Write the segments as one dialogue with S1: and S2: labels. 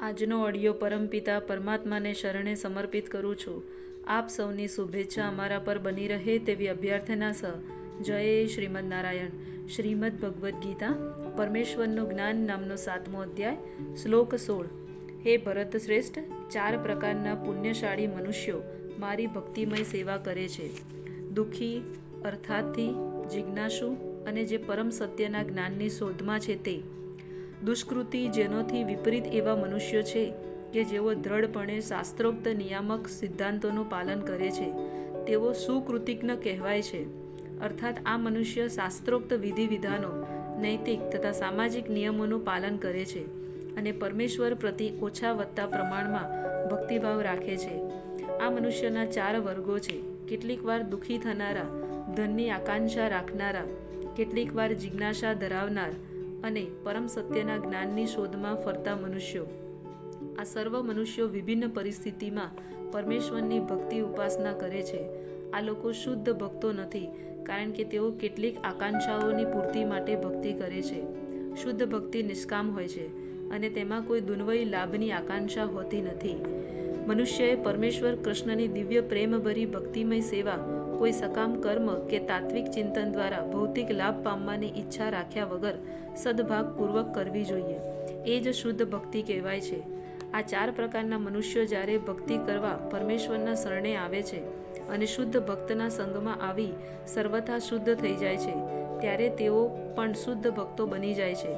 S1: આજનો ઓડિયો પરમપિતા પરમાત્માને શરણે સમર્પિત કરું છું. આપ સૌની શુભેચ્છા અમારા પર બની રહે તેવી અભ્યર્થના સહ જય શ્રીમદ નારાયણ શ્રીમદ ભગવદ્ ગીતા, પરમેશ્વરનું જ્ઞાન નામનો સાતમો અધ્યાય, શ્લોક સોળ. હે ભરત શ્રેષ્ઠ, ચાર પ્રકારના પુણ્યશાળી મનુષ્યો મારી ભક્તિમય સેવા કરે છે. દુઃખી, અર્થાત્થી, જિજ્ઞાસુ અને જે પરમ સત્યના જ્ઞાનની શોધમાં છે તે. દુષ્કૃતિ જેનોથી વિપરીત એવા મનુષ્યો છે કે જેઓ દ્રઢપણે શાસ્ત્રોક્ત નિયામક સિદ્ધાંતોનું પાલન કરે છે. તેઓ સુકૃતિજ્ઞ કહેવાય છે. અર્થાત આ મનુષ્ય શાસ્ત્રોક્ત વિધિ વિધાનો નૈતિક તથા સામાજિક નિયમોનું પાલન કરે છે અને પરમેશ્વર પ્રતિ ઓછા વધતા પ્રમાણમાં ભક્તિભાવ રાખે છે. આ મનુષ્યના ચાર વર્ગો છે. કેટલીક વાર દુઃખી થનારા, ધનની આકાંક્ષા રાખનારા, કેટલીક વાર જિજ્ઞાસા ધરાવનાર અને પરમ સત્યના જ્ઞાનની શોધમાં ફરતા મનુષ્યો. આ સર્વ મનુષ્યો વિભિન્ન પરિસ્થિતિમાં પરમેશ્વરની ભક્તિ ઉપાસના કરે છે. આ લોકો શુદ્ધ ભક્તો નથી, કારણ કે તેઓ કેટલીક આકાંક્ષાઓની પૂર્તિ માટે ભક્તિ કરે છે. શુદ્ધ ભક્તિ નિષ્કામ હોય છે અને તેમાં કોઈ દુન્વયી લાભની આકાંક્ષા હોતી નથી. મનુષ્યએ પરમેશ્વર કૃષ્ણની દિવ્ય પ્રેમભરી ભક્તિમય સેવા કોઈ સકામ કર્મ કે તાત્વિક ચિંતન દ્વારા ભૌતિક લાભ પામવાની ઈચ્છા રાખ્યા વગર સદભાગપૂર્વક કરવી જોઈએ. એ જ શુદ્ધ ભક્તિ કહેવાય છે. આ ચાર પ્રકારના મનુષ્યો જ્યારે ભક્તિ કરવા પરમેશ્વરના શરણે આવે છે અને શુદ્ધ ભક્તના સંગમાં આવી સર્વથા શુદ્ધ થઈ જાય છે, ત્યારે તેઓ પણ શુદ્ધ ભક્તો બની જાય છે.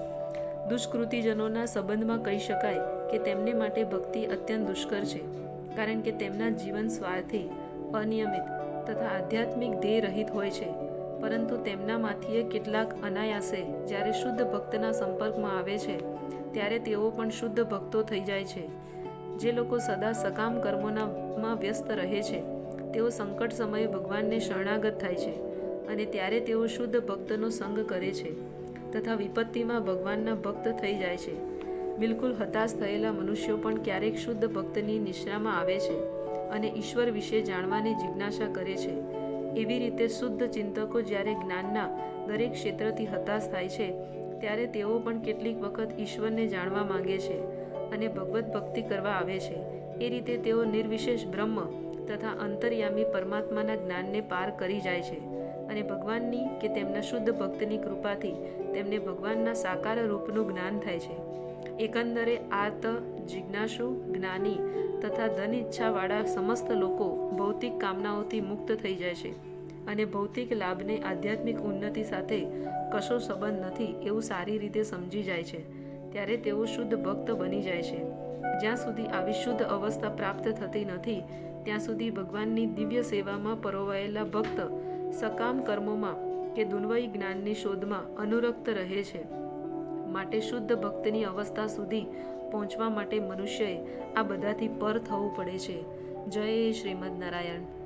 S1: દુષ્કૃતિજનોના સંબંધમાં કહી શકાય કે તેમને માટે ભક્તિ અત્યંત દુષ્કર છે, કારણ કે તેમના જીવન સ્વાર્થી અનિયમિત તથા આધ્યાત્મિક ધ્યેય રહિત હોય છે. પરંતુ તેમનામાંથી કેટલાક અનાયાસે જ્યારે શુદ્ધ ભક્તના સંપર્કમાં આવે છે, ત્યારે તેઓ પણ શુદ્ધ ભક્તો થઈ જાય છે. જે લોકો સદા સકામ કર્મોનામાં વ્યસ્ત રહે છે, તેઓ સંકટ સમયે ભગવાનને શરણાગત થાય છે અને ત્યારે તેઓ શુદ્ધ ભક્તનો સંગ કરે છે તથા વિપત્તિમાં ભગવાનના ભક્ત થઈ જાય છે. બિલકુલ હતાશ થયેલા મનુષ્યો પણ ક્યારેક શુદ્ધ ભક્તની નિશ્રામાં આવે છે. અને ઈશ્વર વિશે જાણવાની જિજ્ઞાસા કરે છે. એવી રીતે શુદ્ધ ચિંતકો જ્યારે જ્ઞાનના દરેક ક્ષેત્રથી હતાશ થાય છે, ત્યારે તેઓ પણ કેટલીક વખત ઈશ્વરને જાણવા માંગે છે અને ભગવત ભક્તિ કરવા આવે છે. એ રીતે તેઓ નિર્વિશેષ બ્રહ્મ તથા અંતર્યામી પરમાત્માના જ્ઞાનને પાર કરી જાય છે અને ભગવાનની કે તેમના શુદ્ધ ભક્તની કૃપાથી તેમને ભગવાનના સાકાર રૂપનું જ્ઞાન થાય છે. એકંદરે આર્ત જિજ્ઞાસુ, જ્ઞાની તથા ધન ઈચ્છાવાળા સમસ્ત લોકો ભૌતિક કામનાઓથી મુક્ત થઈ જાય છે અને ભૌતિક લાભને આધ્યાત્મિક ઉન્નતિ સાથે કશો સંબંધ નથી એવું સારી રીતે સમજી જાય છે. ત્યારે તેઓ શુદ્ધ ભક્ત બની જાય છે. જ્યાં સુધી આવી શુદ્ધ અવસ્થા પ્રાપ્ત થતી નથી, ત્યાં સુધી ભગવાનની દિવ્ય સેવામાં પરોવાયેલા ભક્ત સકામ કર્મોમાં કે દુન્વયી જ્ઞાનની શોધમાં અનુરક્ત રહે છે. માટે શુદ્ધ ભક્તની અવસ્થા સુધી પહોંચવા માટે મનુષ્યએ આ બધાથી પર થવું પડે છે. જય શ્રીમદ નારાયણ.